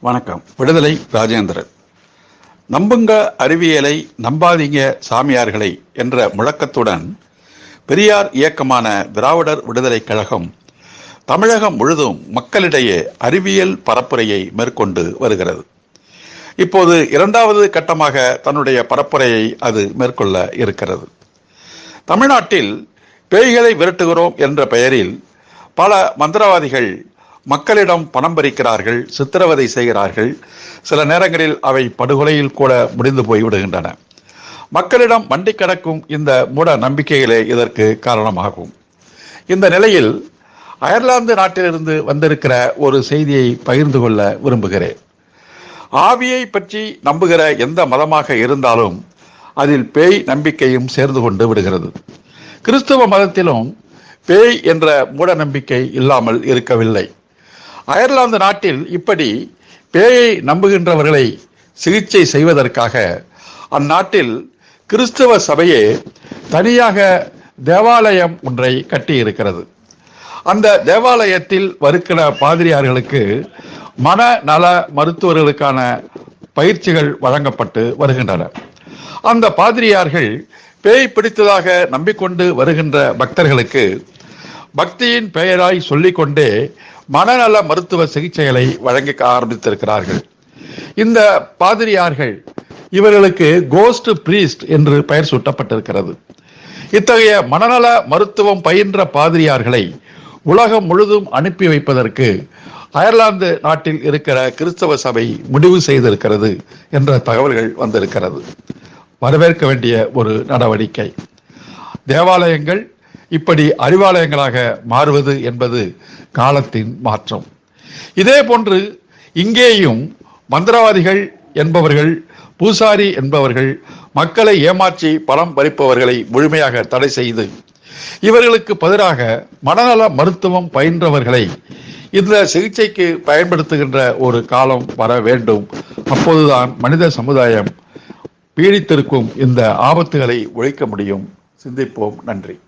வணக்கம். விடுதலை ராஜேந்திரன். நம்புங்க அறிவியலை நம்பாதீங்க சாமியார்களை என்ற முழக்கத்துடன் பெரியார் இயக்கமான திராவிடர் விடுதலைக் கழகம் தமிழகம் முழுதும் மக்களிடையே அறிவியல் பரப்புரையை மேற்கொண்டு வருகிறது. இப்போது இரண்டாவது கட்டமாக தன்னுடைய பரப்புரையை அது மேற்கொள்ள இருக்கிறது. தமிழ்நாட்டில் பேய்களை விரட்டுகிறோம் என்ற பெயரில் பல மந்திரவாதிகள் மக்களிடம் பணம் பறிக்கிறார்கள் சித்திரவதை செய்கிறார்கள். சில நேரங்களில் அவை படுகொலையில் கூட முடிந்து போய் விடுகின்றன மக்களிடம் வண்டி கிடக்கும் இந்த மூட நம்பிக்கைகளே இதற்கு காரணமாகும். இந்த நிலையில் அயர்லாந்து நாட்டிலிருந்து வந்திருக்கிற ஒரு செய்தியை பகிர்ந்து கொள்ள விரும்புகிறேன். ஆவியை பற்றி நம்புகிற எந்த மதமாக இருந்தாலும் அதில் பேய் நம்பிக்கையும் சேர்ந்து கொண்டு விடுகிறது. கிறிஸ்துவ மதத்திலும் பேய் என்ற மூட நம்பிக்கை இல்லாமல் இருக்கவில்லை. அயர்லாந்து நாட்டில் இப்படி பேயை நம்புகின்றவர்களை சிகிச்சை செய்வதற்காக அந்நாட்டில் கிறிஸ்தவ சபையே தனியாக தேவாலயம் ஒன்றை கட்டியிருக்கிறது. அந்த தேவாலயத்தில் வருகிற பாதிரியார்களுக்கு மனநல மருத்துவர்களுக்கான பயிற்சிகள் வழங்கப்பட்டு வருகின்றன. அந்த பாதிரியார்கள் பேய் பிடித்ததாக நம்பிக்கொண்டு வருகின்ற பக்தர்களுக்கு பக்தியின் பெயராய் சொல்லிக்கொண்டே மனநல மருத்துவ சிகிச்சைகளை வழங்க ஆரம்பித்திருக்கிறார்கள். இந்த பாதிரியார்கள் இவர்களுக்கு கோஸ்ட் பிரீஸ்ட் என்று பெயர் சூட்டப்பட்டிருக்கிறது. இத்தகைய மனநல மருத்துவம் பயின்ற பாதிரியார்களை உலகம் முழுதும் அனுப்பி வைப்பதற்கு அயர்லாந்து நாட்டில் இருக்கிற கிறிஸ்தவ சபை முடிவு செய்திருக்கிறது என்ற தகவல்கள் வந்திருக்கிறது. வரவேற்க வேண்டிய ஒரு நடவடிக்கை. தேவாலயங்கள் இப்படி அறிவாலயங்களாக மாறுவது என்பது காலத்தின் மாற்றம். இதே போன்று இங்கேயும் மந்திரவாதிகள் என்பவர்கள் பூசாரி என்பவர்கள் மக்களை ஏமாற்றி பணம் பறிப்பவர்களை முழுமையாக தடை செய்து இவர்களுக்கு பதிலாக மனநல மருத்துவம் பயின்றவர்களை இந்த சிகிச்சைக்கு பயன்படுத்துகின்ற ஒரு காலம் வர வேண்டும். அப்போதுதான் மனித சமுதாயம் பீடித்திருக்கும். இந்த ஆபத்துகளை ஒழிக்க முடியும். சிந்திப்போம். நன்றி.